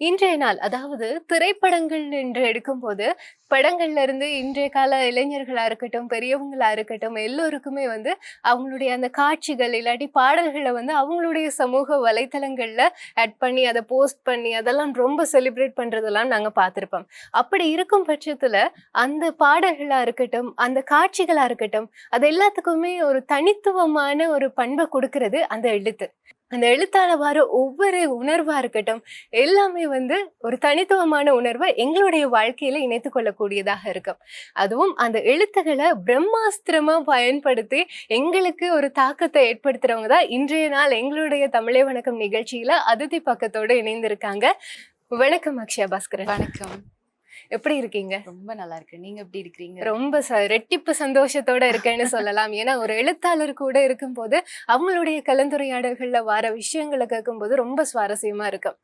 இன்றைய நாள் அதாவது திரைப்படங்கள் என்று எடுக்கும்போது படங்கள்ல இருந்து இன்றைய கால இளைஞர்களா இருக்கட்டும் பெரியவங்களா இருக்கட்டும் எல்லோருக்குமே வந்து அவங்களுடைய அந்த காட்சிகள் இல்லாட்டி பாடல்களை வந்து அவங்களுடைய சமூக வலைத்தளங்கள்ல ஆட் பண்ணி அதை போஸ்ட் பண்ணி அதெல்லாம் ரொம்ப செலிப்ரேட் பண்றதெல்லாம் நாங்க பார்த்துருப்போம். அப்படி இருக்கும் பட்சத்துல அந்த பாடல்களா இருக்கட்டும் அந்த காட்சிகளா இருக்கட்டும் அது எல்லாத்துக்குமே ஒரு தனித்துவமான ஒரு பண்பை கொடுக்கறது அந்த எழுத்து. அந்த எழுத்தால வர ஒவ்வொரு உணர்வாக இருக்கட்டும் எல்லாமே வந்து ஒரு தனித்துவமான உணர்வை எங்களுடைய வாழ்க்கையில இணைத்து கொள்ளக்கூடியதாக இருக்கும். அதுவும் அந்த எழுத்துக்களை பிரம்மாஸ்திரமா பயன்படுத்தி எங்களுக்கு ஒரு தாக்கத்தை ஏற்படுத்துறவங்க தான் இன்றைய நாள் எங்களுடைய தமிழே வணக்கம் நிகழ்ச்சியில அதிதி பக்கத்தோடு இணைந்திருக்காங்க. வணக்கம் அக்ஷயா பாஸ்கரன். வணக்கம். எப்படி இருக்கீங்க? ரொம்ப நல்லா இருக்கு நீங்க எப்படி இருக்கிறீங்க? ரொம்ப ரெட்டிப்பு சந்தோஷத்தோட இருக்கேன்னு சொல்லலாம். ஏன்னா ஒரு எழுத்தாளர் கூட இருக்கும்போது அவங்களுடைய கலந்துரையாடல்கள்ல வர விஷயங்களை கேட்கும்போது ரொம்ப சுவாரஸ்யமா இருக்கும்.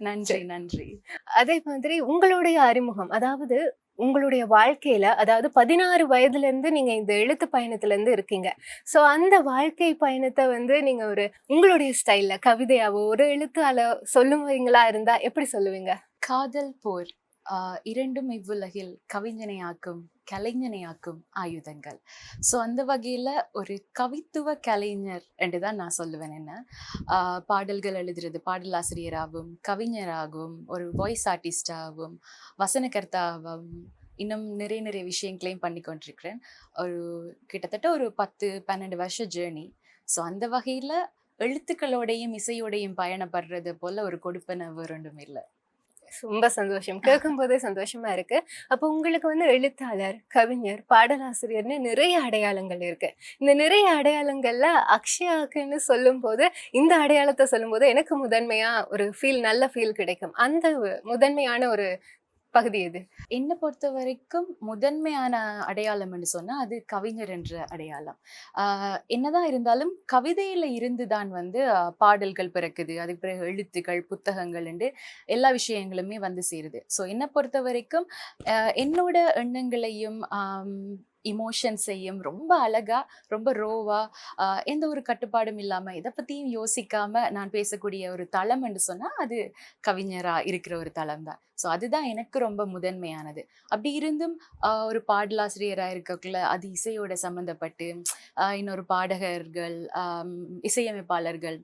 நன்றி நன்றி. அதே மாதிரி உங்களுடைய அறிமுகம் அதாவது உங்களுடைய வாழ்க்கையில அதாவது பதினாறு வயதுல இருந்து நீங்க இந்த எழுத்து பயணத்துல இருந்து இருக்கீங்க. சோ அந்த வாழ்க்கை பயணத்தை வந்து நீங்க ஒரு உங்களுடைய ஸ்டைல்ல கவிதையாவோ ஒரு எழுத்தால சொல்லுவீங்களா இருந்தா எப்படி சொல்லுவீங்க? காதல் போர். இரண்டும் இவ்வுலகில் கவிஞனையாக்கும் கலைஞனையாக்கும் ஆயுதங்கள். ஸோ அந்த வகையில் ஒரு கவித்துவ கலைஞர் என்று தான் நான் சொல்லுவேன் என்ன. பாடல்கள் எழுதுறது பாடலாசிரியராகவும் கவிஞராகவும் ஒரு வாய்ஸ் ஆர்டிஸ்டாகவும் வசனகர்த்தாவும் இன்னும் நிறைய நிறைய விஷயங்களையும் பண்ணி கொண்டிருக்கிறேன். ஒரு கிட்டத்தட்ட ஒரு பத்து பன்னெண்டு வருஷ ஜேர்னி ஸோ அந்த வகையில் எழுத்துக்களோடையும் இசையோடையும் பயணப்படுறது போல் ஒரு கொடுப்பனவு ரெண்டும் இல்லை. ரொம்ப சந்தோஷம். கேட்கும் போதே சந்தோஷமா இருக்கு. அப்போ உங்களுக்கு வந்து எழுத்தாளர் கவிஞர் பாடலாசிரியர்னு நிறைய அடையாளங்கள் இருக்கு. இந்த நிறைய அடையாளங்கள்ல அக்ஷயாக்குன்னு சொல்லும்போது இந்த அடையாளத்தை சொல்லும்போது எனக்கு முதன்மையா ஒரு ஃபீல் நல்ல ஃபீல் கிடைக்கும். அந்த முதன்மையான ஒரு பகுதி எது? என்னை பொறுத்த வரைக்கும் முதன்மையான அடையாளம்னு சொன்னால் அது கவிஞர் என்ற அடையாளம். என்னதான் இருந்தாலும் கவிதையில் இருந்து தான் வந்து பாடல்கள் பிறக்குது. அதுக்கு பிறகு எழுத்துக்கள் புத்தகங்கள் என்று எல்லா விஷயங்களுமே வந்து சேருது. ஸோ என்னை பொறுத்த வரைக்கும் என்னோட எண்ணங்களையும் இமோஷன்ஸையும் ரொம்ப அழகா ரொம்ப ரோவா எந்த ஒரு கட்டுப்பாடும் இல்லாம எதை பத்தியும் யோசிக்காம நான் பேசக்கூடிய ஒரு தளம் என்று சொன்னா அது கவிஞரா இருக்கிற ஒரு தளம் தான். ஸோ அதுதான் எனக்கு ரொம்ப முதன்மையானது. அப்படி இருந்தும் ஒரு பாடலாசிரியரா இருக்கக்குள்ள அது இசையோட சம்மந்தப்பட்டு இன்னொரு பாடகர்கள் இசையமைப்பாளர்கள்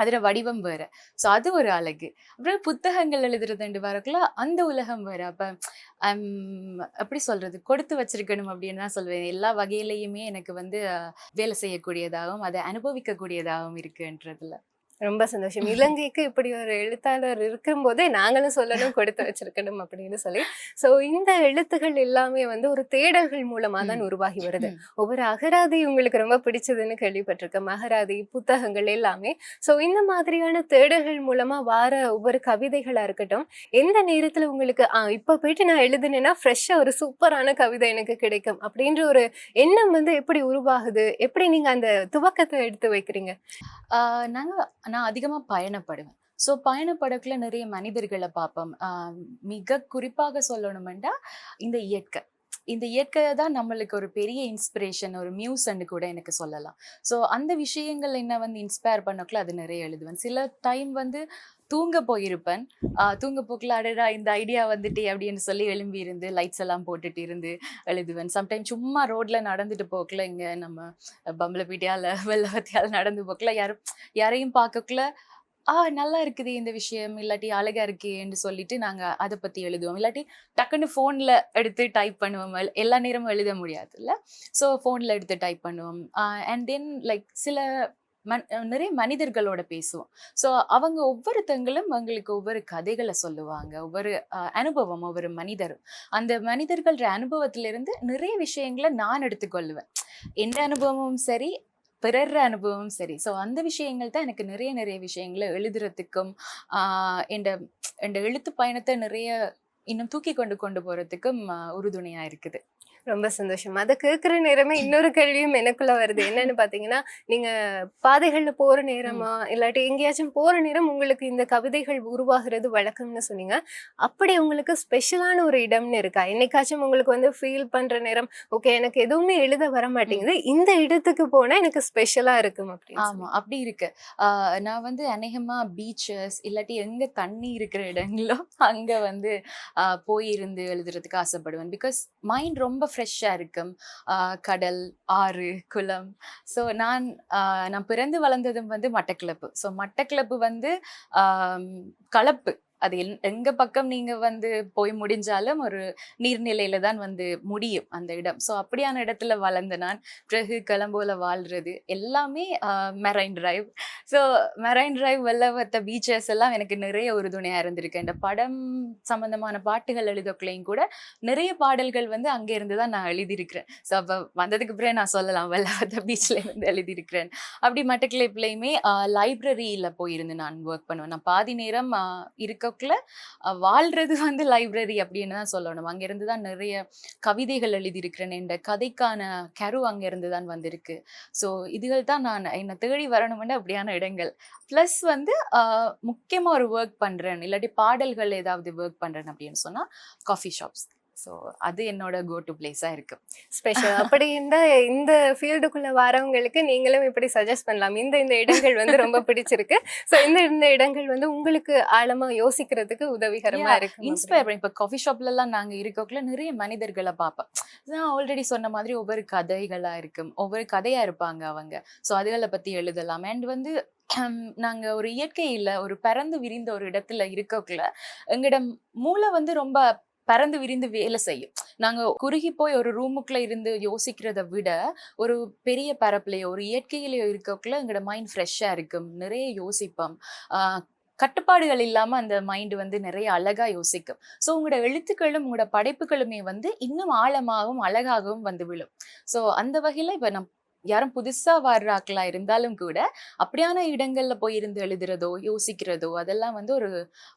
அதில் வடிவம் வேறு. ஸோ அது ஒரு அழகு. அப்புறம் புத்தகங்கள் எழுதுறதுண்டு வரக்குள்ள அந்த உலகம் வேறு. அப்போ எப்படி சொல்கிறது கொடுத்து வச்சிருக்கணும் அப்படின்னு தான் சொல்வேன். எல்லா வகையிலையுமே எனக்கு வந்து வேலை செய்யக்கூடியதாகவும் அதை அனுபவிக்கக்கூடியதாகவும் இருக்குன்றதுல. ரொம்ப சந்தோஷம். இலங்கைக்கு இப்படி ஒரு எழுத்தாளர் இருக்கும்போதே நாங்களும் சொல்லணும் கொடுத்து வச்சிருக்கணும் அப்படின்னு சொல்லி. சோ இந்த எழுத்துகள் எல்லாமே வந்து ஒரு தேடல்கள் மூலமா தான். உருவாகி வருது. ஒவ்வொரு அகராதி உங்களுக்கு ரொம்ப பிடிச்சதுன்னு கேள்விப்பட்டிருக்கேன். அகராதி புத்தகங்கள் எல்லாமே. சோ இந்த மாதிரியான தேடல்கள் மூலமா வார ஒவ்வொரு கவிதைகளா இருக்கட்டும் எந்த நேரத்துல உங்களுக்கு ஆ இப்ப போயிட்டு நான் எழுதுனேன்னா ஃப்ரெஷ்ஷா ஒரு சூப்பரான கவிதை எனக்கு கிடைக்கும் அப்படின்ற ஒரு எண்ணம் வந்து எப்படி உருவாகுது? எப்படி நீங்க அந்த துவக்கத்தை எடுத்து வைக்கிறீங்க? ஆஹ் நாங்க நான் அதிகமா பயணப்படுவேன். ஸோ பயணப்படக்குள்ள நிறைய மனிதர்களை பார்ப்போம். மிக குறிப்பாக சொல்லணுமெண்டா இந்த இயற்கை. இந்த இயற்கை தான் நம்மளுக்கு ஒரு பெரிய இன்ஸ்பிரேஷன் ஒரு மியூஸ்ன்னு கூட எனக்கு சொல்லலாம். ஸோ அந்த விஷயங்கள் என்ன வந்து இன்ஸ்பயர் பண்ணக்குள்ள அது நிறைய எழுதுவேன். சில டைம் வந்து தூங்க போயிருப்பேன். தூங்க போக்குல அடடா இந்த ஐடியா வந்துட்டே அப்படின்னு சொல்லி எழும்பி இருந்து லைட்ஸ் எல்லாம் போட்டுட்டு இருந்து எழுதுவேன். சம்டைம் சும்மா ரோட்ல நடந்துட்டு போக்குள்ள இங்க நம்ம பம்பளப்பீட்டியால வெள்ளவத்தியால நடந்து போக்குள்ள யாரும் யாரையும் பார்க்கக்குள்ள ஆ நல்லா இருக்குது இந்த விஷயம். இல்லாட்டி அழகா இருக்கேன்னு சொல்லிட்டு நாங்க அதை பத்தி எழுதுவோம். இல்லாட்டி டக்குன்னு போன்ல எடுத்து டைப் பண்ணுவோம். எல்லா நேரமும் எழுத முடியாதுல்ல. ஸோ ஃபோன்ல எடுத்து டைப் பண்ணுவோம். அண்ட் தென் லைக் சில மன் நிறைய மனிதர்களோட பேசுவோம். ஸோ அவங்க ஒவ்வொருத்தங்களும் அவங்களுக்கு ஒவ்வொரு கதைகளை சொல்லுவாங்க. ஒவ்வொரு அனுபவம் ஒவ்வொரு மனிதரும் அந்த மனிதர்கள அனுபவத்திலிருந்து நிறைய விஷயங்களை நான் எடுத்துக்கொள்ளுவேன் எந்த அனுபவமும் சரி பிறர் அனுபவமும் சரி. ஸோ அந்த விஷயங்கள் தான் எனக்கு நிறைய நிறைய விஷயங்களை எழுதுறதுக்கும் ஆஹ் என்ற எழுத்து பயணத்தை நிறைய இன்னும் தூக்கி கொண்டு கொண்டு போகிறதுக்கும் உறுதுணையாக இருக்குது. ரொம்ப சந்தோஷம். அதை கேட்குற நேரமே இன்னொரு கேள்வியும் எனக்குள்ள வருது. என்னன்னு பாத்தீங்கன்னா நீங்க பாதைகள்ல போற நேரமா இல்லாட்டி எங்கேயாச்சும் போற நேரம் உங்களுக்கு இந்த கவிதைகள் உருவாகிறது வழக்கம்னு சொன்னீங்க. அப்படி உங்களுக்கு ஸ்பெஷலான ஒரு இடம்னு இருக்கா? என்னைக்காச்சும் உங்களுக்கு வந்து ஃபீல் பண்ற நேரம் ஓகே எனக்கு எதுவுமே எழுத வர மாட்டேங்குது. இந்த இடத்துக்கு போனா எனக்கு ஸ்பெஷலா இருக்கும் அப்படின்னு ஆமா அப்படி இருக்கு. ஆஹ் நான் வந்து அநேகமா பீச்சஸ் இல்லாட்டி எங்க தண்ணி இருக்கிற இடங்களோ அங்க வந்து ஆஹ் போய் இருந்து எழுதுறதுக்கு ஆசைப்படுவேன். பிகாஸ் மைண்ட் ரொம்ப ஃப்ரெஷ்ஷாக இருக்கும். கடல் ஆறு குளம். ஸோ நான் நான் பிறந்து வளர்ந்ததும் வந்து மட்டக்கிளப்பு. ஸோ மட்டக்கிளப்பு வந்து கலப்பு. அது எங்க பக்கம் நீங்க வந்து போய் முடிஞ்சாலும் ஒரு நீர்நிலையில தான் வந்து முடியும் அந்த இடம். ஸோ அப்படியான இடத்துல வளர்ந்த நான் பிறகு கிளம்போல வாழ்றது எல்லாமே marine drive so marine drive Wellawatte beaches எல்லாம் எனக்கு நிறைய உறுதுணையாக இருந்திருக்கு. இந்த படம் சம்பந்தமான பாட்டுகள் எழுதக்குள்ளையும் கூட நிறைய பாடல்கள் வந்து அங்கே இருந்து தான் நான் எழுதியிருக்கிறேன். ஸோ அப்போ வந்ததுக்கு பிறகு நான் சொல்லலாம் வெள்ளவத்த பீச்சில் இருந்து எழுதியிருக்கிறேன். அப்படி மட்டக்கிளைப்புலையுமே லைப்ரரியில் போயிருந்து நான் ஒர்க் பண்ணுவேன். நான் பாதி நேரம் இருக்க இருக்கக்குள்ள வாழ்றது வந்து லைப்ரரி அப்படின்னு தான் சொல்லணும். அங்கேருந்து தான் நிறைய கவிதைகள் எழுதியிருக்கிறேன். என்ற கதைக்கான கரு அங்கேருந்து தான் வந்திருக்கு. ஸோ இதுகள் தான் நான் என்னை தேடி வரணும்னு அப்படியான இடங்கள். ப்ளஸ் வந்து முக்கியமாக முக்கியமா ஒரு ஒர்க் பண்றேன். இல்லாட்டி பாடல்கள் ஏதாவது ஒர்க் பண்றேன் அப்படின்னு சொன்னா காஃபி ஷாப்ஸ் ஸோ அது என்னோட கோ டு பிளேஸாக இருக்கு. ஸ்பெஷல் அப்படி இந்த இந்த ஃபீல்டுக்குள்ள வரவங்களுக்கு நீங்களும் இப்படி சஜஸ்ட் பண்ணலாம். இந்த இந்த இடங்கள் வந்து ரொம்ப பிடிச்சிருக்கு. ஸோ இந்த இந்த இடங்கள் வந்து உங்களுக்கு ஆழமா யோசிக்கிறதுக்கு உதவிகரமா இருக்கு இன்ஸ்பயர் பண்ணி இப்போ காஃபி ஷாப்லலாம் நாங்கள் இருக்கக்குள்ள நிறைய மனிதர்களை பார்ப்பேன் நான் ஆல்ரெடி சொன்ன மாதிரி ஒவ்வொரு கதைகளாக இருக்கும். ஒவ்வொரு கதையாக இருப்பாங்க அவங்க. ஸோ அதுகளை பற்றி எழுதலாம். அண்ட் வந்து நாங்க ஒரு இயற்கையில ஒரு பறந்து விரிந்த ஒரு இடத்துல இருக்கக்குள்ள எங்கிடம் மூளை வந்து ரொம்ப பறந்து விரிந்து வேலை செய்யும். நாங்க குறுகி போய் ஒரு ரூமுக்குள்ள இருந்து யோசிக்கிறத விட ஒரு பெரிய பரப்புலையோ ஒரு இயற்கையிலேயோ இருக்கக்குள்ள எங்களோட மைண்ட் ஃப்ரெஷ்ஷா இருக்கும். நிறைய யோசிப்போம். ஆஹ் கட்டுப்பாடுகள் இல்லாம அந்த மைண்ட் வந்து நிறைய அழகா யோசிக்கும். ஸோ உங்களோட எழுத்துக்களும் உங்களோட படைப்புகளுமே வந்து இன்னும் ஆழமாகவும் அழகாகவும் வந்து விழும். ஸோ அந்த வகையில இப்போ நம் யாரும் புதுசா வர்றாக்களா இருந்தாலும் கூட அப்படியான இடங்கள்ல போய் இருந்து எழுதுறதோ யோசிக்கிறதோ அதெல்லாம் வந்து ஒரு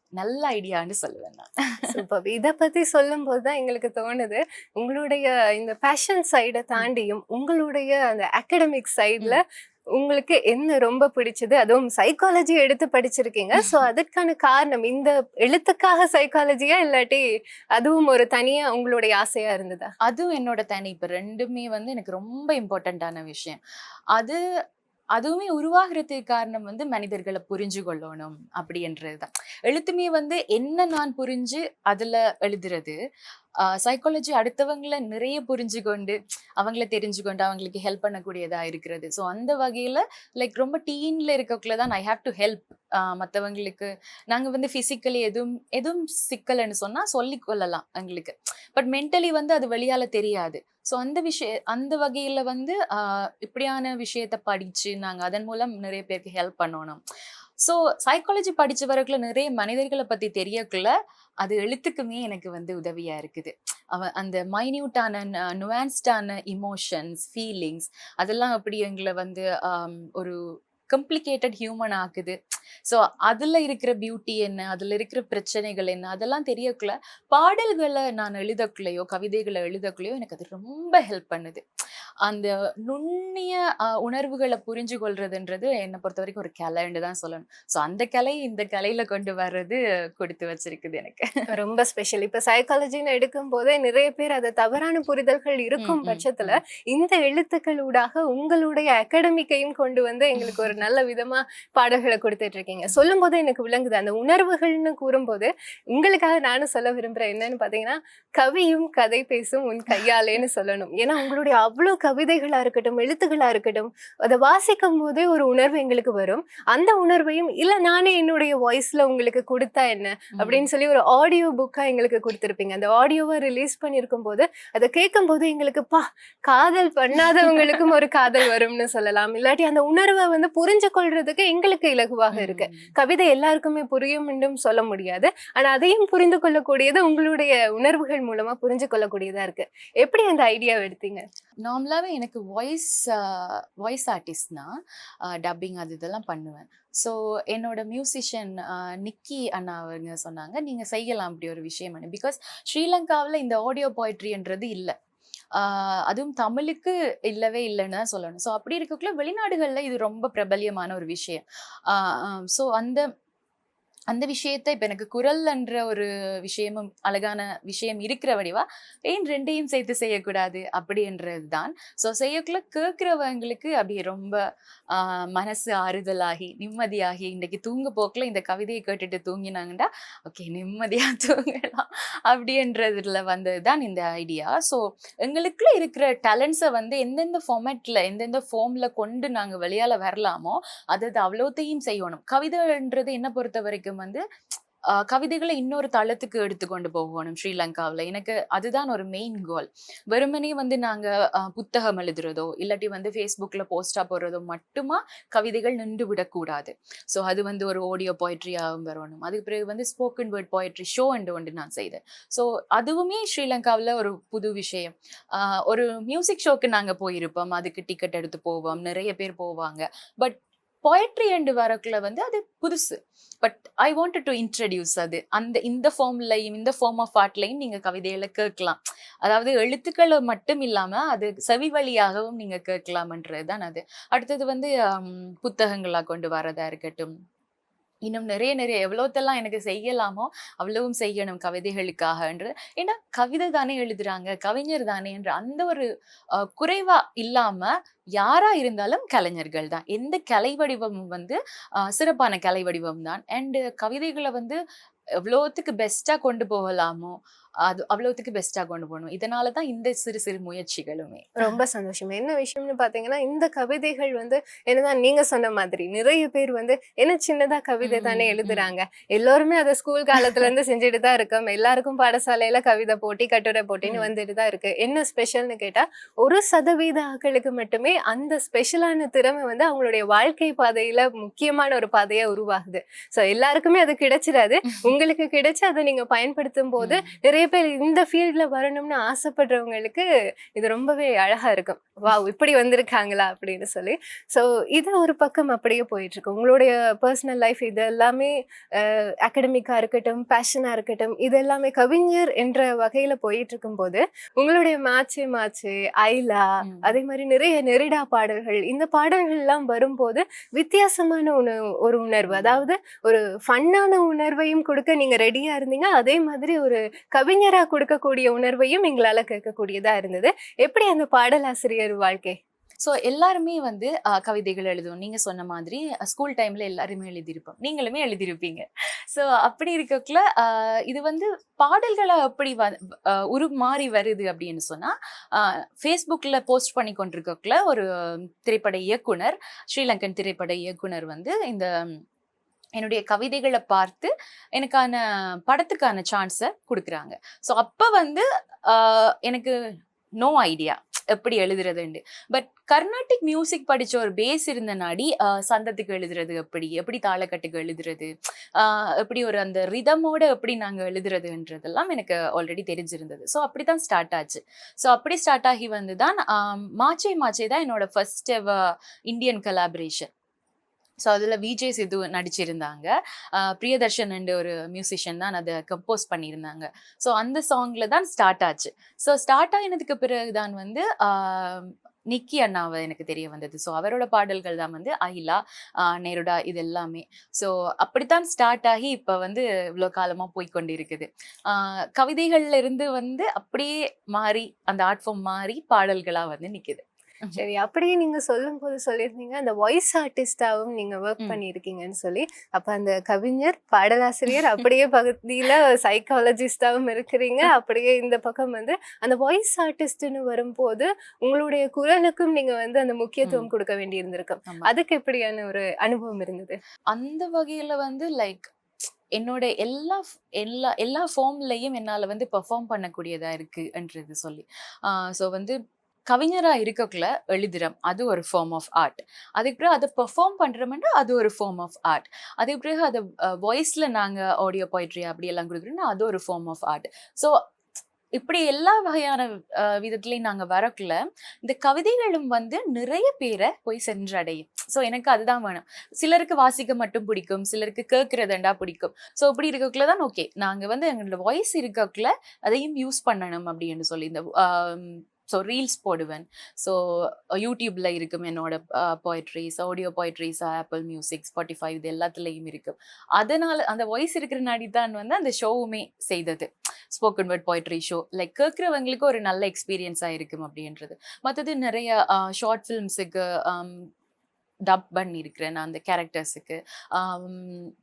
நல்ல ஐடியான்னு சொல்லுவேன் நான். சூப்பர். இதை பத்தி சொல்லும் தான் எங்களுக்கு தோணுது. உங்களுடைய இந்த பேஷன் சைடை தாண்டியும் உங்களுடைய அந்த அகடமிக் சைடுல உங்களுக்கு என்ன ரொம்ப பிடிச்சது? அதுவும் சைக்காலஜி எடுத்து படிச்சிருக்கீங்க. சோ அதுக்கான காரணம் இந்த எழுத்துக்காக சைக்காலஜியா இல்லாட்டி அதுவும் ஒரு தனியா உங்களுடைய ஆசையா இருந்ததா? அதுவும் என்னோட தனி. இப்ப ரெண்டுமே வந்து எனக்கு ரொம்ப இம்பார்ட்டண்ட்டான விஷயம். அது அதுவுமே உருவாகிறதுக்கு காரணம் வந்து மனிதர்களை புரிஞ்சு கொள்ளணும் அப்படின்றதுதான். எழுத்துமே வந்து என்ன நான் புரிஞ்சு அதுல எழுதுறது சைக்காலஜி அடுத்தவங்கள நிறைய புரிஞ்சு கொண்டு அவங்கள தெரிஞ்சு கொண்டு அவங்களுக்கு ஹெல்ப் பண்ணக்கூடியதா இருக்கிறது. ஸோ அந்த வகையில லைக் ரொம்ப டீன்ல இருக்கக்குள்ள தான் ஐ ஹாவ் டு ஹெல்ப் மற்றவங்களுக்கு நாங்கள் வந்து ஃபிசிக்கலி எதுவும் எதுவும் சிக்கல்னு சொன்னால் சொல்லிக்கொள்ளலாம் எங்களுக்கு. பட் மென்டலி வந்து அது வெளியால தெரியாது. ஸோ அந்த விஷய அந்த வகையில் வந்து இப்படியான விஷயத்த படிச்சு நாங்கள் அதன் மூலம் நிறைய பேருக்கு ஹெல்ப் பண்ணணும். ஸோ சைக்காலஜி படிச்ச நிறைய மனிதர்களை பற்றி தெரியக்குள்ள அது எழுத்துக்குமே எனக்கு வந்து உதவியாக இருக்குது. அவ அந்த மைன்யூட்டான நுவான்ஸ்டான இமோஷன்ஸ் ஃபீலிங்ஸ் அதெல்லாம் அப்படி எங்களை வந்து ஒரு கம்ப்ளிகேட்டட் ஹியூமன் ஆக்குது. ஸோ அதில் இருக்கிற பியூட்டி என்ன அதில் இருக்கிற பிரச்சனைகள் என்ன அதெல்லாம் தெரியக்குள்ள பாடல்களை நான் எழுதக்குள்ளையோ கவிதைகளை எழுதக்குள்ளையோ எனக்கு அது ரொம்ப ஹெல்ப் பண்ணுது. அந்த நுண்ணிய உணர்வுகளை புரிஞ்சு கொள்றதுன்றது என்னை பொறுத்த வரைக்கும் ஒரு கலைன்னு தான் சொல்லணும். ஸோ அந்த கலை இந்த கலையில கொண்டு வர்றது கொடுத்து வச்சிருக்குது எனக்கு. ரொம்ப ஸ்பெஷல் இப்ப சைக்காலஜின்னு எடுக்கும் போதே நிறைய பேர் அதை தவறான புரிதல்கள் இருக்கும் பட்சத்துல இந்த எழுத்துக்களூடாக உங்களுடைய அகாடமிக்கையும் கொண்டு வந்து எங்களுக்கு ஒரு நல்ல விதமா பாடல்களை கொடுத்துட்டு இருக்கீங்க. சொல்லும் போது எனக்கு விளங்குது. அந்த உணர்வுகள்னு கூறும்போது உங்களுக்காக நானும் சொல்ல விரும்புறேன். என்னன்னு பாத்தீங்கன்னா கவியும் கதை பேசும் உன் கையாலேன்னு சொல்லணும். ஏன்னா உங்களுடைய அவ்வளவு கவிதைகளா இருக்கட்டும் எழுத்துக்களா இருக்கட்டும் அதை வாசிக்கும் போதே ஒரு உணர்வு எங்களுக்கு வரும். அந்த உணர்வையும் இல்ல நானே என்னுடைய வாய்ஸ்ல உங்களுக்கு கொடுத்தா என்ன? அப்படின்னு சொல்லி ஒரு ஆடியோ புக்கா எங்களுக்கு கொடுத்துருப்பீங்க. அந்த ஆடியோவை ரிலீஸ் பண்ணியிருக்கும் போது அதை கேட்கும் போது எங்களுக்கு பா காதல் பண்ணாதவங்களுக்கும் ஒரு காதல் வரும்னு சொல்லலாம். இல்லாட்டி அந்த உணர்வை வந்து புரிஞ்சு கொள்றதுக்கு எங்களுக்கு இலகுவாக இருக்கு. கவிதை எல்லாருக்குமே புரியும் என்றும் சொல்ல முடியாது. ஆனா அதையும் புரிந்து கொள்ளக்கூடியது உங்களுடைய உணர்வுகள் மூலமா புரிஞ்சு கொள்ளக்கூடியதா இருக்கு. எப்படி அந்த ஐடியாவை எடுத்தீங்க? நார்மலாகவே எனக்கு வாய்ஸ் வாய்ஸ் ஆர்டிஸ்ட்னா டப்பிங் அது இதெல்லாம் பண்ணுவேன். ஸோ என்னோட மியூசிஷியன் நிக்கி அண்ணா அவங்க சொன்னாங்க நீங்கள் செய்யலாம் அப்படி ஒரு விஷயம் பிகாஸ் ஸ்ரீலங்காவில் இந்த ஆடியோ போய்ட்ரின்றது இல்லை. அதுவும் தமிழுக்கு இல்லவே இல்லைன்னு தான் சொல்லணும். ஸோ அப்படி இருக்கக்குள்ள வெளிநாடுகளில் இது ரொம்ப பிரபலியமான ஒரு விஷயம். ஸோ அந்த அந்த விஷயத்த இப்ப எனக்கு குரல்ன்ற ஒரு விஷயமும் அழகான விஷயம் இருக்கிற வடிவா ஏன் ரெண்டையும் சேர்த்து செய்யக்கூடாது? அப்படின்றது தான் ஸோ செய்யக்குள்ள கேட்குறவங்களுக்கு அப்படி ரொம்ப மனசு ஆறுதலாகி நிம்மதியாகி இன்னைக்கு தூங்க போக்குல இந்த கவிதையை கேட்டுட்டு தூங்கினாங்கன்னா ஓகே நிம்மதியாக தூங்கலாம். அப்படின்றதுல வந்தது தான் இந்த ஐடியா ஸோ எங்களுக்குள்ள இருக்கிற டேலண்ட்ஸை வந்து எந்தெந்த ஃபார்மேட்ல எந்தெந்த ஃபார்ம்ல கொண்டு நாங்கள் வெளியால் வரலாமோ அதை அது அவ்வளோத்தையும் செய்யணும். கவிதைன்றது என்ன பொறுத்த வரைக்கும் வந்து கவிதைகளை இன்னொரு தளத்துக்கு எடுத்து கொண்டு போகணும் ஸ்ரீலங்காவில். எனக்கு அதுதான் ஒரு மெயின் கோல் வெறுமனே வந்து நாங்க புத்தகம் எழுதுறதோ இல்லாட்டி வந்து ஃபேஸ்புக்கில் போஸ்டா போடுறதோ மட்டுமா கவிதைகள் நின்று விடக்கூடாது. ஸோ அது வந்து ஒரு ஆடியோ போய்ட்ரியாகவும் வரணும். அதுக்கு பிறகு வந்து ஸ்போக்கன் வேர்ட் போய்ட்ரி ஷோ என்று ஒன்று நான் செய்தேன். ஸோ அதுவுமே ஸ்ரீலங்காவில் ஒரு புது விஷயம். ஒரு மியூசிக் ஷோக்கு நாங்கள் போயிருப்போம். அதுக்கு டிக்கெட் எடுத்து போவோம். நிறைய பேர் போவாங்க. பட் பொயட்ரி அண்டு வரக்குள்ள வந்து அது புதுசு. But I wanted to introduce அது. அந்த இந்த ஃபார்ம்லையும் இந்த ஃபார்ம் ஆஃப் ஆர்ட்லையும் நீங்க கவிதைகளை கேட்கலாம். அதாவது எழுத்துக்கள் மட்டும் இல்லாம அது செவி வழியாகவும் நீங்க கேட்கலாம்ன்றது தான் அது. அடுத்தது வந்து புத்தகங்களா கொண்டு வரதா இருக்கட்டும். இன்னும் நிறைய நிறைய எவ்வளோத்தெல்லாம் எனக்கு செய்யலாமோ அவ்வளவும் செய்யணும் கவிதைகளுக்காகன்றது ஏன்னா கவிதை தானே எழுதுறாங்க கவிஞர் தானே என்ற அந்த ஒரு குறைவா இல்லாம யாரா இருந்தாலும் கலைஞர்கள் தான். எந்த கலை வடிவமும் வந்து சிறப்பான கலை வடிவம் தான். அண்ட் கவிதைகளை வந்து எவ்வளோத்துக்கு பெஸ்டா கொண்டு போகலாமோ அது அவ்வளோத்துக்கு பெஸ்டா கொண்டு போகணும். இதனால தான் இந்த சிறு சிறு முயற்சிகளுமே. ரொம்ப சந்தோஷம். என்ன விஷயம்னு பாத்தீங்கன்னா இந்த கவிதைகள் வந்து என்னதான் நீங்க சொன்ன மாதிரி நிறைய பேர் வந்து என்ன சின்னதா கவிதை தானே. எழுதுறாங்க. எல்லோருமே அதை ஸ்கூல் காலத்துல இருந்து செஞ்சுட்டு தான் இருக்கோம். எல்லாருக்கும் பாடசாலையில கவிதை போட்டி கட்டுரை போட்டின்னு. வந்துட்டு தான் இருக்கு. என்ன ஸ்பெஷல்னு கேட்டா ஒரு சதவீத ஆட்களுக்கு மட்டுமே அந்த ஸ்பெஷலான திறமை வந்து அவங்களுடைய வாழ்க்கை பாதையில முக்கியமான ஒரு பாதையா உருவாகுது. சோ எல்லாருக்குமே அது கிடைச்சிடாது உங்களுக்கு கிடைச்சு அதை நீங்க பயன்படுத்தும் போது. நிறைய பேர் இந்த ஃபீல்ட்ல வரணும்னு ஆசைப்படுறவங்களுக்கு இது ரொம்பவே அழகா இருக்கும். வாவ் இப்படி வந்திருக்காங்களா? அப்படின்னு சொல்லி. ஸோ இது ஒரு பக்கம் அப்படியே போயிட்டு இருக்கு உங்களுடைய பர்சனல் லைஃப் இது எல்லாமே அகடமிக்கா இருக்கட்டும் பேஷனா இருக்கட்டும் இது எல்லாமே கவிஞர் என்ற வகையில போயிட்டு இருக்கும்போது உங்களுடைய மாச்சு மாச்சு ஐலா. அதே மாதிரி நிறைய நெரிடா பாடல்கள் இந்த பாடல்கள் எல்லாம் வரும்போது வித்தியாசமான உணவு ஒரு உணர்வு. அதாவது ஒரு ஃபன்னான உணர்வையும் கொடுக்க நீங்க ரெடியா இருந்தீங்க. அதே மாதிரி ஒரு கவிஞரா கொடுக்கக்கூடிய உணர்வையும் எங்களால கேட்கக்கூடியதா இருந்தது. எப்படி அந்த பாடலாசிரியர் வாழ்க்கை? ஸோ எல்லாருமே வந்து கவிதைகள் எழுதுவோம். நீங்கள் சொன்ன மாதிரி ஸ்கூல் டைமில் எல்லாருமே எழுதியிருப்போம். நீங்களுமே எழுதியிருப்பீங்க. ஸோ அப்படி இருக்கக்குள்ள இது வந்து பாடல்களை எப்படி வ உரு மாறி வருது அப்படின்னு சொன்னால் ஃபேஸ்புக்கில் போஸ்ட் பண்ணி கொண்டிருக்கக்குள்ள ஒரு திரைப்பட இயக்குனர் ஸ்ரீலங்கன் திரைப்பட இயக்குனர் வந்து இந்த என்னுடைய கவிதைகளை பார்த்து எனக்கான படத்துக்கான சான்ஸை கொடுக்குறாங்க. ஸோ அப்போ வந்து எனக்கு நோ ஐடியா எப்படி எழுதுறதுண்டு. பட் கர்நாடிக் மியூசிக் படித்த ஒரு பேஸ் இருந்த நாடி சந்தத்துக்கு எழுதுறது எப்படி? எப்படி தாளக்கட்டுக்கு எழுதுறது? எப்படி ஒரு அந்த ரிதமோட எப்படி நாங்கள் எழுதுறதுன்றதெல்லாம் எனக்கு ஆல்ரெடி தெரிஞ்சிருந்தது. ஸோ அப்படி தான் ஸ்டார்ட் ஆச்சு. ஸோ அப்படி ஸ்டார்ட் ஆகி வந்து தான் மாச்சே மாச்சே தான் என்னோட ஃபர்ஸ்ட் இந்தியன் கலாபரேஷன் ஸோ அதில் விஜே சிது நடிச்சிருந்தாங்க. பிரியதர்ஷன் அண்ட் ஒரு மியூசிஷியன் தான் அதை கம்போஸ் பண்ணியிருந்தாங்க. ஸோ அந்த சாங்ல தான் ஸ்டார்ட் ஆச்சு. ஸோ ஸ்டார்ட் ஆகினதுக்கு பிறகு தான் வந்து நிக்கி அண்ணாவை எனக்கு தெரிய வந்தது. ஸோ அவரோட பாடல்கள் தான் வந்து அகிலா நேருடா இது எல்லாமே ஸோ அப்படித்தான் ஸ்டார்ட் ஆகி இப்போ வந்து இவ்வளோ காலமாக போய் கொண்டு இருக்குது கவிதைகள்ல இருந்து வந்து அப்படியே மாறி அந்த ஆர்ட் ஃபார்ம் மாறி பாடல்களாக வந்து நிற்குது சரி அப்படியே நீங்க சொல்லும் போது சொல்லியிருந்தீங்க. அந்த வாய்ஸ் ஆர்டிஸ்டாவும் நீங்க ஒர்க். பண்ணியிருக்கீங்கன்னு சொல்லி. அப்ப அந்த கவிஞர் பாடலாசிரியர் அப்படியே பகுதியில சைக்காலஜிஸ்டாவும் இருக்கிறீங்க. அப்படியே இந்த பக்கம் வந்து அந்த வாய்ஸ் ஆர்டிஸ்ட்னு வரும்போது உங்களுடைய குரலுக்கும் நீங்க வந்து அந்த முக்கியத்துவம் கொடுக்க வேண்டி இருந்திருக்கும் ஆமா. அதுக்கு எப்படியான ஒரு அனுபவம் இருந்தது? அந்த வகையில வந்து லைக் என்னோட எல்லா எல்லா எல்லா ஃபார்ம்லையும் என்னால வந்து பெர்ஃபார்ம் பண்ணக்கூடியதா இருக்குன்றது சொல்லி. ஸோ வந்து கவிஞராக இருக்கக்குள்ள எழுதுறோம் அது ஒரு ஃபார்ம் ஆஃப் ஆர்ட் அதுக்கு பிறகு அதை பெர்ஃபார்ம் பண்ணுறோம்னா அது ஒரு ஃபார்ம் ஆஃப் ஆர்ட் அதுக்கு பிறகு அதை வாய்ஸில் நாங்கள் ஆடியோ போய்ட்ரி அப்படி எல்லாம் கொடுக்குறோம்னா அது ஒரு ஃபார்ம் ஆஃப் ஆர்ட் ஸோ இப்படி எல்லா வகையான விதத்துலேயும் நாங்கள் வரக்குள்ள இந்த கவிதைகளும் வந்து நிறைய பேரை போய் சென்றடையும். ஸோ எனக்கு அதுதான் வேணும். சிலருக்கு வாசிக்க மட்டும் பிடிக்கும். சிலருக்கு கேட்குறதுண்டா பிடிக்கும். ஸோ இப்படி இருக்கக்குள்ள தான் ஓகே நாங்கள் வந்து எங்களோட வாய்ஸ் இருக்கக்குள்ள அதையும் யூஸ் பண்ணணும் அப்படின்னு சொல்லி இந்த ஸோ ரீல்ஸ் போடுவேன். ஸோ யூடியூப்ல இருக்கும் என்னோட poetries audio poetries Apple Music Spotify இது எல்லாத்துலேயும் இருக்கும். அதனால் அந்த வாய்ஸ் இருக்கிற நாடி தான் வந்து அந்த ஷோவுமே செய்தது. Spoken word poetry show like கேட்குறவங்களுக்கு ஒரு நல்ல எக்ஸ்பீரியன்ஸாக இருக்கும் அப்படின்றது. மற்றது நிறைய ஷார்ட் ஃபிலிம்ஸுக்கு டப் பண்ணியிருக்கிறேன் நான் அந்த கேரக்டர்ஸுக்கு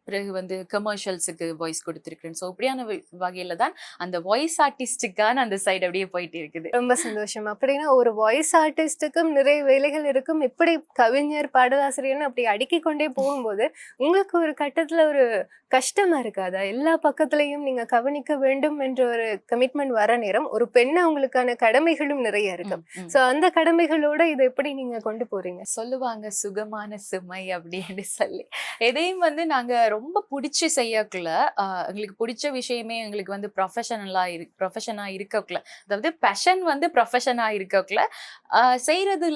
பிறகு வந்து கமர்ஷியல்ஸுக்கு வாய்ஸ் கொடுத்துருக்கிறேன். ஸோ இப்படியான வகையில் தான் அந்த வாய்ஸ் ஆர்டிஸ்டுக்கான அந்த சைடு அப்படியே போயிட்டு இருக்குது. ரொம்ப சந்தோஷம். அப்படின்னா ஒரு வாய்ஸ் ஆர்டிஸ்டுக்கும் நிறைய வேலைகள் இருக்கும். இப்படி கவிஞர் பாடலாசிரியர்னு அப்படி அடுக்கிக் கொண்டே போகும்போது உங்களுக்கு ஒரு கட்டத்துல ஒரு கஷ்டமா இருக்காதா? எல்லா பக்கத்துலயும் நீங்க கவனிக்க வேண்டும் என்ற ஒரு கமிட்மெண்ட் வர நேரம் ஒரு பெண்ணா உங்களுக்கான கடமைகளும் நிறைய இருக்கும். சோ அந்த கடமைகளோட இதை எப்படி நீங்க கொண்டு போறீங்க? சொல்லுவாங்க சுகமான சுமை அப்படின்னு சொல்லி. எதையும் வந்து நாங்க ரொம்ப பிடிச்சி செய்யக்குள்ள ஆஹ் எங்களுக்கு பிடிச்ச விஷயமே எங்களுக்கு வந்து ப்ரொஃபஷனலாக இரு ப்ரொஃபஷனா இருக்கக்குள்ள அதாவது பேஷன் வந்து ப்ரொஃபஷனா இருக்கக்குள்ள ஆஹ்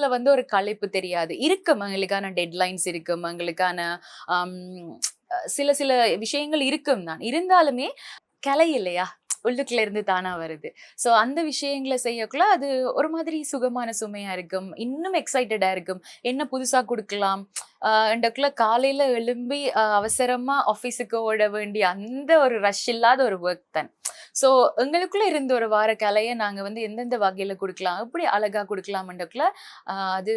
வந்து ஒரு களைப்பு தெரியாது. இருக்கும் எங்களுக்கான டெட்லைன்ஸ் இருக்கும் எங்களுக்கான சில சில விஷயங்கள் இருக்கும் தான் இருந்தாலுமே கலை இல்லையா? உள்ளுக்குள்ள இருந்து தானா வருது. ஸோ அந்த விஷயங்களை செய்யக்குள்ள அது ஒரு மாதிரி சுகமான சுமையா இருக்கும். இன்னும் எக்ஸைட்டடா இருக்கும். என்ன புதுசா கொடுக்கலாம்? அண்டக்குள்ள காலையில எழும்பி அவசரமா ஆஃபீஸுக்கு ஓட வேண்டிய அந்த ஒரு ரஷ் இல்லாத ஒரு ஒர்க் தான். ஸோ எங்களுக்குள்ள இருந்த ஒரு வார கலையை நாங்கள் வந்து எந்தெந்த வகையில கொடுக்கலாம்? எப்படி அழகா கொடுக்கலாம்ன்றக்குள்ள அது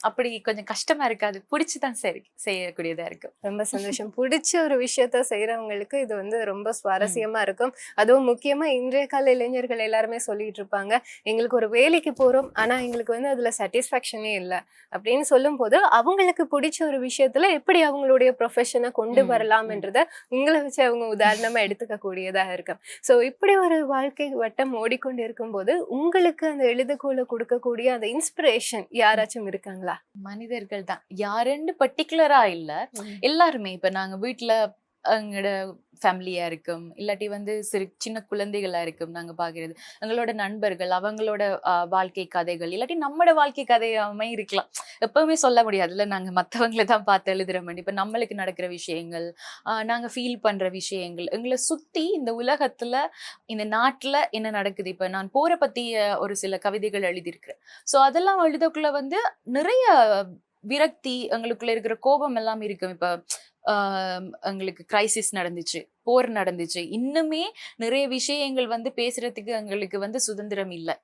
அப்படி கொஞ்சம் கஷ்டமா இருக்காது பிடிச்சுதான் சரி செய்யக்கூடியதா இருக்கும் ரொம்ப சந்தோஷம். பிடிச்ச ஒரு விஷயத்த செய்யறவங்களுக்கு இது வந்து ரொம்ப சுவாரஸ்யமா இருக்கும். அதுவும் முக்கியமா இன்றைய கால இளைஞர்கள் எல்லாருமே சொல்லிட்டு இருப்பாங்க எங்களுக்கு ஒரு வேலைக்கு போறோம் ஆனா எங்களுக்கு வந்து அதுல சாட்டிஸ்ஃபேக்ஷனே இல்லை அப்படின்னு சொல்லும் போது அவங்களுக்கு பிடிச்ச ஒரு விஷயத்துல எப்படி அவங்களுடைய ப்ரொஃபஷனை கொண்டு வரலாம்ன்றத உங்களை வச்சு அவங்க உதாரணமா எடுத்துக்க கூடியதாக இருக்கும். ஸோ இப்படி ஒரு வாழ்க்கை வட்டம் ஓடிக்கொண்டு இருக்கும்போது உங்களுக்கு அந்த எழுதுகோலை கொடுக்கக்கூடிய அந்த இன்ஸ்பிரேஷன் யாராச்சும் இருக்காங்களா? மனிதர்கள் தான் யாருன்னு பர்டிகுலரா இல்ல. எல்லாருமே இப்ப நாங்க வீட்ல எங்களோட ஃபேமிலியா இருக்கும். இல்லாட்டி வந்து சிறு சின்ன குழந்தைகளா இருக்கும் நாங்க பார்க்குறது எங்களோட நண்பர்கள் அவங்களோட வாழ்க்கை கதைகள் இல்லாட்டி நம்மளோட வாழ்க்கை கதையாமே இருக்கலாம். எப்பவுமே சொல்ல முடியாதுல்ல நாங்கள் மற்றவங்கள தான் பார்த்து எழுதுற மாதிரி. இப்போ நம்மளுக்கு நடக்கிற விஷயங்கள் நாங்கள் நாங்க ஃபீல் பண்ற விஷயங்கள் எங்களை சுத்தி இந்த உலகத்துல இந்த நாட்டில் என்ன நடக்குது? இப்ப நான் போற பற்றிய ஒரு சில கவிதைகள் எழுதியிருக்கிறேன். ஸோ அதெல்லாம் எழுதக்குள்ள வந்து நிறைய விரக்தி எங்களுக்குள்ள இருக்கிற கோபம் எல்லாம் இருக்கும். இப்ப எங்களுக்கு கிரைசிஸ் நடந்துச்சு போர் நடந்துச்சு. இன்னுமே நிறைய விஷயங்கள் வந்து பேசுறதுக்கு எங்களுக்கு வந்து சுதந்திரம் இல்லை.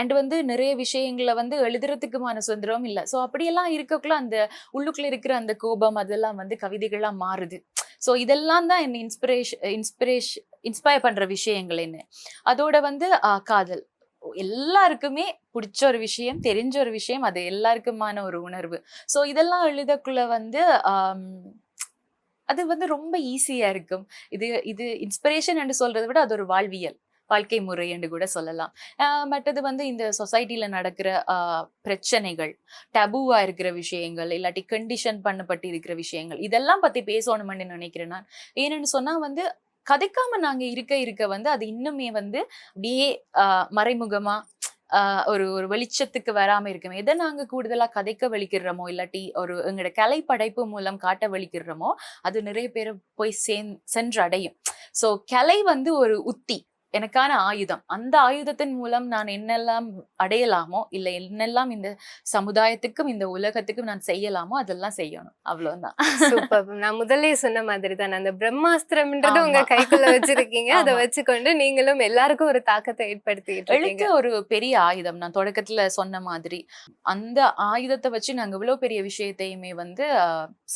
அண்ட் வந்து நிறைய விஷயங்களை வந்து எழுதுறதுக்குமான சுதந்திரம் இல்லை. ஸோ அப்படியெல்லாம் இருக்கக்குள்ள அந்த உள்ளுக்குள்ள இருக்கிற அந்த கோபம் அதெல்லாம் வந்து கவிதைகளாக மாறுது. ஸோ இதெல்லாம் தான் என்ன இன்ஸ்பிரேஷன் இன்ஸ்பிரேஷன் இன்ஸ்பயர் பண்ணுற விஷயங்கள் என்ன. அதோட வந்து காதல். எல்லாருக்குமே பிடிச்ச ஒரு விஷயம் தெரிஞ்ச ஒரு விஷயம் அது எல்லாருக்குமான ஒரு உணர்வு. ஸோ இதெல்லாம் எழுதக்குள்ள வந்து அது வந்து ரொம்ப ஈஸியா இருக்கும். இது இது இன்ஸ்பிரேஷன் என்று சொல்றதை விட அது ஒரு வாழ்வியல். வாழ்க்கை முறை என்று கூட சொல்லலாம். மற்றது வந்து இந்த சொசைட்டியில் நடக்கிற பிரச்சனைகள் டபுவாக இருக்கிற விஷயங்கள் இல்லாட்டி கண்டிஷன் பண்ணப்பட்டு இருக்கிற விஷயங்கள் இதெல்லாம் பற்றி பேசணும்னு நினைக்கிறேன் நான். ஏன்னு சொன்னால் வந்து கதைக்காம நாங்க இருக்க இருக்க வந்து அது இன்னுமே வந்து அப்படியே மறைமுகமாக மறைமுகமா ஒரு ஒரு வெளிச்சத்துக்கு வராம இருக்குமே எதை நாங்க கூடுதலா கதைக்க வலிக்கிறோமோ இல்லாட்டி ஒரு எங்களோட கலை படைப்பு மூலம் காட்ட வலிக்கிறோமோ அது நிறைய பேரை போய் சேன் சென்றடையும். ஸோ கலை வந்து ஒரு உத்தி. எனக்கான ஆயுதம். அந்த ஆயுதத்தின் மூலம் நான் என்னெல்லாம் அடையலாமோ இல்லை என்னெல்லாம் இந்த சமுதாயத்துக்கும் இந்த உலகத்துக்கும் நான் செய்யலாமோ அதெல்லாம் செய்யணும். அவ்வளவுதான். சூப்பர். நான் முதல்ல சொன்ன மாதிரி தான் அந்த பிரம்மாஸ்திரம்ன்றது உங்க. கைக்குள்ள வச்சிருக்கீங்க. அதை. வச்சுக்கொண்டு நீங்களும் எல்லாருக்கும் ஒரு தாக்கத்தை ஏற்படுத்திட்டு எழுத்து ஒரு பெரிய ஆயுதம். நான் தொடக்கத்துல சொன்ன மாதிரி அந்த ஆயுதத்தை வச்சு நாங்க இவ்வளவு பெரிய விஷயத்தையுமே வந்து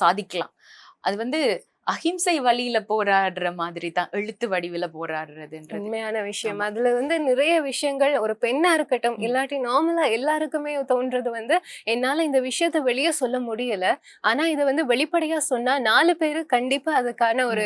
சாதிக்கலாம். அது வந்து அஹிம்சை வழியில போராடுற மாதிரி தான் எழுத்து வடிவில போராடுறதுன்றது உண்மையான விஷயம். அதுல வந்து நிறைய விஷயங்கள் ஒரு பெண்ணா இருக்கட்டும். இல்லாட்டி நார்மலா எல்லாருக்குமே தோன்றது வந்து என்னால இந்த விஷயத்த வெளியே சொல்ல முடியல ஆனா இதை வந்து வெளிப்படையா சொன்னா நாலு பேரு கண்டிப்பா அதுக்கான ஒரு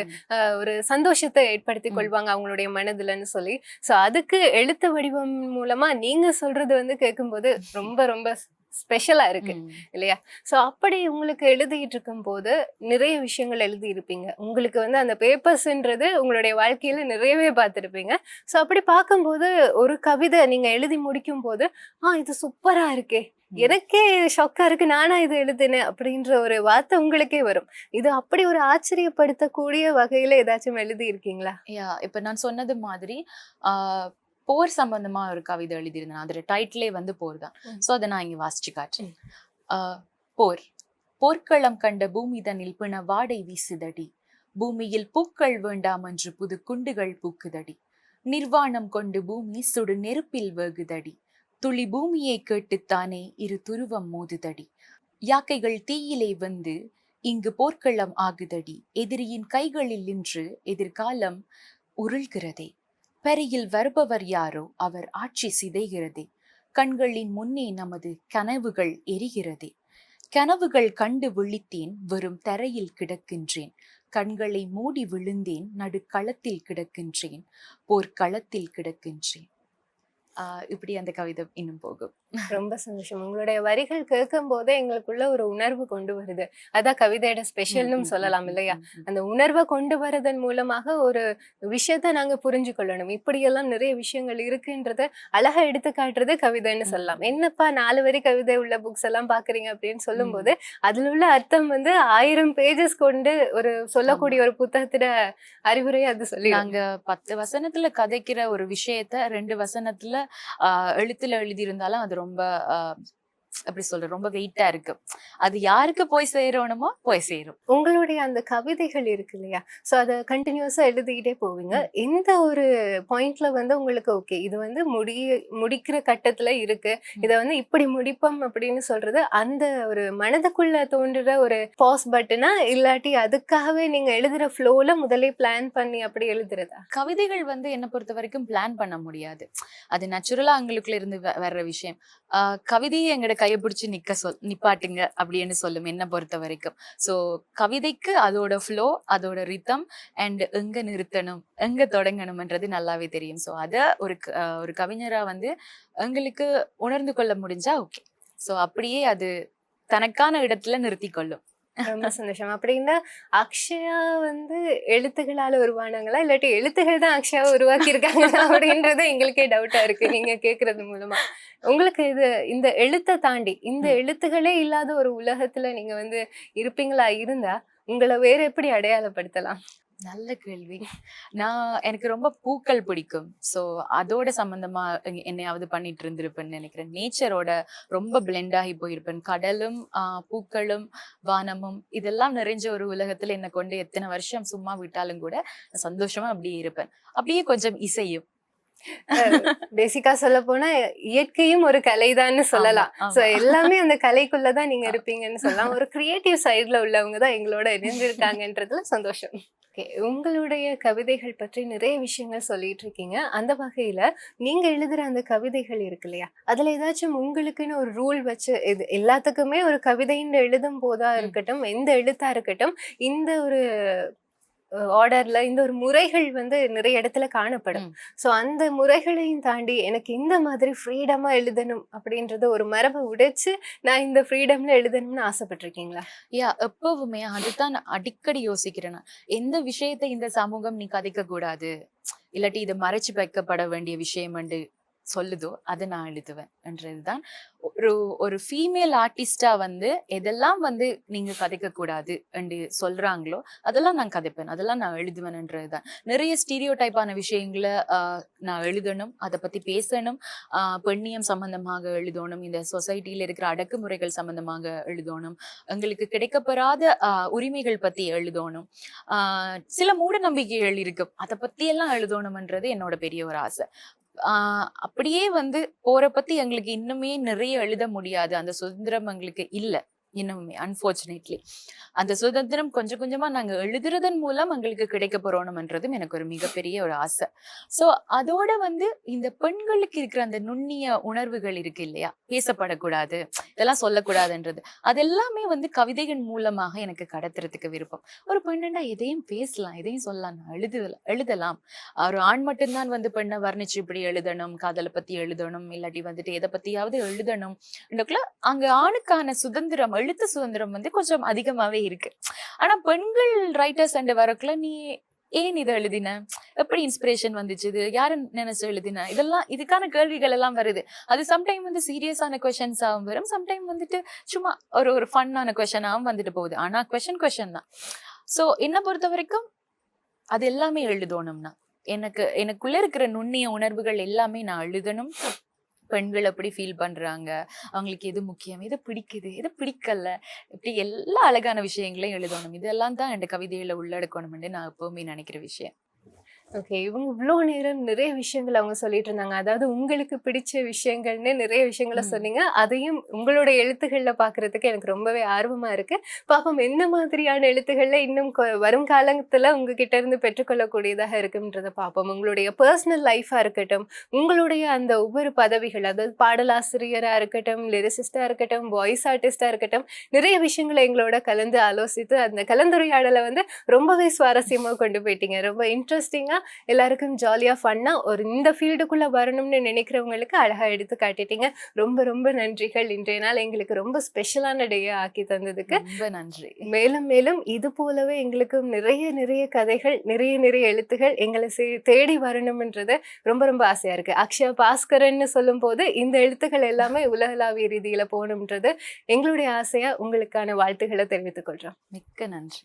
ஒரு சந்தோஷத்தை ஏற்படுத்தி. கொள்வாங்க அவங்களுடைய மனதுலன்னு சொல்லி சோ அதுக்கு எழுத்து வடிவம் மூலமா நீங்க சொல்றது வந்து கேட்கும்போது ரொம்ப ரொம்ப ஸ்பெஷலா இருக்கு. இல்லையா? சோ அப்படி உங்களுக்கு எழுதிட்டு இருக்கும் போது நிறைய விஷயங்கள் எழுதி இருப்பீங்க. உங்களுக்கு வந்து அந்த பேப்பர்ஸ்ன்றது உங்களுடைய வாழ்க்கையில நிறையவே பார்த்திருப்பீங்க. சோ அப்படி பார்க்கும்போது ஒரு கவிதை நீங்க எழுதி முடிக்கும் போது ஆ இது சூப்பரா இருக்கே. எனக்கே ஷாக்கா இருக்கு. நானா இது எழுதினேன். அப்படின்ற ஒரு வார்த்தை உங்களுக்கே வரும். இது அப்படி ஒரு ஆச்சரியப்படுத்தக்கூடிய வகையில ஏதாச்சும் எழுதி இருக்கீங்களா? யா இப்ப நான் சொன்னது மாதிரி ஆஹ், போர் சம்பந்தமா ஒரு கவிதை எழுதியிருந்தேன். அதோட டைட்டிலே வந்து போர் தான். ஸோ அதை நான் இங்க வாசிச்சு காட்டுறேன். போர். போர்க்களம் கண்ட பூமிதனில் பிண வாடை வீசுதடி. பூமியில் பூக்கள் வேண்டாம் என்று புது குண்டுகள் பூக்குதடி. நிர்வாணம் கொண்டு பூமி சுடு நெருப்பில் வேகுதடி. துளி பூமியை கேட்டுத்தானே இரு துருவம் மோதுதடி. யாக்கைகள் தீயிலே வந்து இங்கு போர்க்களம் ஆகுதடி. எதிரியின் கைகளில் நின்று எதிர்காலம் உருள்கிறதே. பெரியில் வருபவர் யாரோ அவர் ஆட்சி சிதைகிறதே. கண்களின் முன்னே நமது கனவுகள் எரிகிறதே. கனவுகள் கண்டு விழித்தேன் வெறும் தரையில் கிடக்கின்றேன். கண்களை மூடி விழுந்தேன் நடுக்களத்தில் கிடக்கின்றேன் போர்க்களத்தில் கிடக்கின்றேன். இப்படி அந்த கவிதை இன்னும் போகும். ரொம்ப சந்தோஷம். உங்களுடைய வரிகள் கேட்கும் போதே எங்களுக்குள்ள ஒரு உணர்வு கொண்டு வருது. அதான் கவிதையோட ஸ்பெஷல்னு சொல்லலாம் இல்லையா? அந்த உணர்வை கொண்டு வரதன் மூலமாக ஒரு விஷயத்த நாங்க புரிஞ்சு கொள்ளணும் இப்படியெல்லாம் நிறைய விஷயங்கள் இருக்குன்றத அழகா எடுத்து காட்டுறது கவிதைன்னு சொல்லலாம். என்னப்பா நாலு வரி கவிதை உள்ள புக்ஸ் எல்லாம் பாக்குறீங்க அப்படின்னு சொல்லும்போது அதுல உள்ள அர்த்தம் வந்து ஆயிரம் பேஜஸ் கொண்டு ஒரு சொல்லக்கூடிய ஒரு புத்தகத்துல அறிவுரை அது சொல்லி நாங்க பத்து வசனத்துல கதைக்கிற ஒரு விஷயத்த ரெண்டு வசனத்துல எழுத்துல எழுதியிருந்தாலும் அது ரொம்ப ஆஹ் எப்படி சொல்ற ரொம்ப வெயிட்டா இருக்கு. அது யாருக்கு போய் சேரணுமோ போய் சேரும். உங்களுடைய அந்த கவிதைகள் இருக்கு இல்லையா? சோ அதை கண்டினியூஸா எழுதிக்கிட்டே போவீங்க. எந்த ஒரு பாயிண்ட்ல வந்து உங்களுக்கு ஓகே இது வந்து முடிய முடிக்கிற கட்டத்துல இருக்கு. இதை வந்து இப்படி முடிப்போம் அப்படின்னு சொல்றது அந்த ஒரு மனதுக்குள்ள தோன்றுற ஒரு பாஸ் பட்டனா இல்லாட்டி அதுக்காகவே நீங்க எழுதுற ஃப்ளோல முதலே பிளான் பண்ணி அப்படி எழுதுறதா? கவிதைகள் வந்து என்ன பொறுத்த வரைக்கும் பிளான் பண்ண முடியாது. அது நேச்சுரலா அவங்களுக்குள்ள இருந்து வர்ற விஷயம். ஆஹ் கவிதையை எங்கட கையை பிடிச்சி நிக்க சொல் நிப்பாட்டுங்க அப்படின்னு சொல்லும் என்ன பொறுத்த வரைக்கும். ஸோ கவிதைக்கு அதோட ஃப்ளோ அதோட ரித்தம் அண்ட் எங்க நிறுத்தணும் எங்க தொடங்கணும்ன்றது நல்லாவே தெரியும். ஸோ அதை ஒரு க- ஒரு கவிஞரா வந்து எங்களுக்கு உணர்ந்து கொள்ள முடிஞ்சா ஓகே ஸோ அப்படியே அது தனக்கான இடத்துல நிறுத்தி கொள்ளும் ரொம்ப சந்தோஷம். அப்படின்னா அக்ஷயா வந்து எழுத்துகளால உருவானாங்களா இல்லாட்டி எழுத்துகள் தான் அக்ஷயாவை உருவாக்கி இருக்காங்களா அப்படின்றது எங்களுக்கே டவுட்டா இருக்கு. நீங்க கேக்குறது மூலமா. உங்களுக்கு இது இந்த எழுத்தை தாண்டி இந்த. எழுத்துகளே இல்லாத ஒரு உலகத்துல நீங்க வந்து இருப்பீங்களா? இருந்தா உங்களை வேற எப்படி அடையாளப்படுத்தலாம்? நல்ல கேள்வி. நான் எனக்கு ரொம்ப பூக்கள் பிடிக்கும். ஸோ அதோட சம்பந்தமா எங்க- என்னையாவது பண்ணிட்டு இருந்திருப்பேன்னு நினைக்கிறேன். நேச்சரோட ரொம்ப blend ஆகி போயிருப்பேன். கடலும் ஆஹ் பூக்களும் வானமும் இதெல்லாம் நிறைஞ்ச ஒரு உலகத்துல என்னை கொண்டு எத்தனை வருஷம் சும்மா விட்டாலும் கூட சந்தோஷமா அப்படியே இருப்பேன். அப்படியே கொஞ்சம் இசையும். பேசிக்கா சொல்ல போனா இயற்கையும் ஒரு கலைதான்னு சொல்லலாம். சோ. எல்லாமே அந்த கலைக்குள்ளதான் நீங்க இருப்பீங்கன்னு சொல்லலாம். ஒரு கிரியேட்டிவ் சைடுல உள்ளவங்க தான் எங்களோட இணைஞ்சிருக்காங்கன்றதுல சந்தோஷம். ஓகே. உங்களுடைய கவிதைகள் பற்றி நிறைய விஷயங்கள் சொல்லிட்டு இருக்கீங்க. அந்த வகையில நீங்க எழுதுற அந்த கவிதைகள் இருக்கு இல்லையா? அதுல ஏதாச்சும் உங்களுக்குன்னு ஒரு ரூல் வச்சு இது எல்லாத்துக்குமே ஒரு கவிதைன்னு எழுதும் போதா இருக்கட்டும் எந்த எழுத்தா இருக்கட்டும் இந்த ஒரு ஆர்டர்ல இந்த ஒரு முறைகள் வந்து நிறைய இடத்துல காணப்படும். சோ அந்த முறைகளையும் தாண்டி எனக்கு இந்த மாதிரி ஃப்ரீடமா எழுதணும் அப்படின்றத ஒரு மரபை உடைச்சு நான் இந்த ஃப்ரீடம்ல எழுதணும்னு ஆசைப்பட்டிருக்கீங்களா யா எப்பவுமே அதுதான் நான் அடிக்கடி யோசிக்கிறேன். எந்த விஷயத்தை இந்த சமூகம் நீ கதைக்க கூடாது இல்லாட்டி இது மறைச்சு வைக்கப்பட வேண்டிய விஷயம் சொல்லுதோ அதை நான் எழுதுவேன் என்றதுதான் ஒரு ஒரு ஃபீமேல் ஆர்டிஸ்டா வந்து எதெல்லாம் வந்து நீங்க கதைக்க கூடாது என்று சொல்றாங்களோ அதெல்லாம் நான் கதைப்பேன். அதெல்லாம் நான் எழுதுவேன்ன்றதுதான். நிறைய ஸ்டீரியோ டைப்பான விஷயங்களை ஆஹ், நான் எழுதணும் அதை பத்தி பேசணும் ஆஹ், பெண்ணியம் சம்பந்தமாக எழுதணும் இந்த சொசைட்டியில இருக்கிற அடக்குமுறைகள் சம்பந்தமாக எழுதணும் எங்களுக்கு கிடைக்கப்பெறாத ஆஹ், உரிமைகள் பத்தி எழுதணும். ஆஹ், சில மூட நம்பிக்கைகள் இருக்கும். அதை பத்தி எல்லாம் எழுதணும்ன்றது என்னோட பெரிய ஒரு ஆசை. அப்படியே வந்து போற பத்தி எங்களுக்கு இன்னுமே நிறைய எழுத முடியாது. அந்த சுதந்திரம் எங்களுக்கு இல்ல. இன்னுமே அன்ஃபார்ச்சுனேட்லி அந்த சுதந்திரம் கொஞ்சம் கொஞ்சமா நாங்க எழுதுறதன் மூலம் எங்களுக்கு கிடைக்க போறோம்ன்றதும் எனக்கு ஒரு மிகப்பெரிய ஒரு ஆசை. சோ அதோட வந்து இந்த பெண்களுக்கு இருக்கிற அந்த நுண்ணிய உணர்வுகள் இருக்கு இல்லையா? பேசப்படக்கூடாது இதெல்லாம் சொல்லக்கூடாதுன்றது. அதெல்லாமே வந்து கவிதைகள் மூலமாக எனக்கு கடத்துறதுக்கு விருப்பம். ஒரு பெண்ணண்டா எதையும் பேசலாம் எதையும் சொல்லலாம் நான் எழுதலாம். ஒரு ஆண் மட்டும்தான் வந்து பெண்ணை வர்ணிச்சு இப்படி எழுதணும் காதலை பத்தி எழுதணும் இல்லாட்டி வந்துட்டு எதை பத்தியாவது எழுதணும். இதுக்குள்ள அங்க ஆணுக்கான சுதந்திரம் எழுத்து சுதந்திரம் வந்து கொஞ்சம் அதிகமாவே இருக்கு. ஆனா பெண்கள் ரைட்டர்ஸ் அண்ட் வரக்குள்ள நீ ஏன் இதை எழுதின? எப்படி இன்ஸ்பிரேஷன் வந்துச்சு இது யாரு நினைச்சு எழுதின? இதெல்லாம் இதுக்கான கேள்விகள் எல்லாம் வருது. அது சம்டைம் வந்து சீரியஸான கொஷன்ஸாகவும் வரும். சம்டைம் வந்துட்டு சும்மா ஒரு ஒரு ஃபன்னான கொஷனாகவும் வந்துட்டு போகுது. ஆனா கொஷன் கொஷன் தான். ஸோ என்னை பொறுத்த வரைக்கும் அது எல்லாமே எழுதணும்னா எனக்கு எனக்குள்ள இருக்கிற நுண்ணிய உணர்வுகள் எல்லாமே நான் எழுதணும். பெண்கள் எப்படி ஃபீல் பண்றாங்க? அவங்களுக்கு எது முக்கியம்? எது பிடிக்குது? எது பிடிக்கல? இப்படி எல்லா அழகான விஷயங்களையும் எழுதணும். இதெல்லாம் தான் என் கவிதையில உள்ளடக்கணும்னு நான் எப்பவுமே நினைக்கிற விஷயம். ஓகே இவங்க இவ்வளோ நேரம் நிறைய விஷயங்கள் அவங்க சொல்லிட்டு இருந்தாங்க. அதாவது உங்களுக்கு பிடிச்ச விஷயங்கள்னு நிறைய விஷயங்களை. சொன்னீங்க. அதையும் உங்களோட எழுத்துக்கள்ல பாக்குறதுக்கு எனக்கு ரொம்பவே ஆர்வமா இருக்கு. பாப்போம் எந்த மாதிரியான எழுத்துக்கள்ல இன்னும் வரும் காலத்துல உங்ககிட்ட இருந்து பெற்றுக்கொள்ளக்கூடியதாக இருக்குன்றத பார்ப்போம் உங்களுடைய பர்சனல் லைஃபா இருக்கட்டும் உங்களுடைய அந்த ஒவ்வொரு பதவிகள் அதாவது பாடலாசிரியரா இருக்கட்டும் லிரிசிஸ்டா இருக்கட்டும் வாய்ஸ் ஆர்டிஸ்டா இருக்கட்டும் நிறைய விஷயங்களை எங்களோட கலந்து ஆலோசித்து அந்த கலந்துரையாடலை வந்து ரொம்பவே சுவாரஸ்யமா கொண்டு போயிட்டீங்க. ரொம்ப இன்ட்ரெஸ்டிங்கா எல்லாருக்கும் ஜாலியா ஃபன்னா ஒரு இந்த ஃபீல்டுக்குள்ள வரணும்னு நினைக்கிறவங்களுக்கு அழகா எடுத்து காட்டிட்டீங்க. ரொம்ப ரொம்ப நன்றிகள். இன்றைய நாள் எங்களுக்கு ரொம்ப ஸ்பெஷலான டேயா ஆக்கி தந்ததுக்கு. ரொம்ப நன்றி. மேலும் மேலும் இது போலவே எங்களுக்கும் நிறைய நிறைய கதைகள் நிறைய நிறைய எழுத்துகள் எங்களை தேடி வரணும்ன்றது ரொம்ப ரொம்ப ஆசையா இருக்கு. அக்ஷயா பாஸ்கரன்னு சொல்லும் போது இந்த எழுத்துக்கள் எல்லாமே உலகளாவிய ரீதியில போகணும்ன்றது எங்களுடைய ஆசையா உங்களுக்கான வாழ்த்துக்களை தெரிவித்துக் கொள்றோம். மிக்க நன்றி.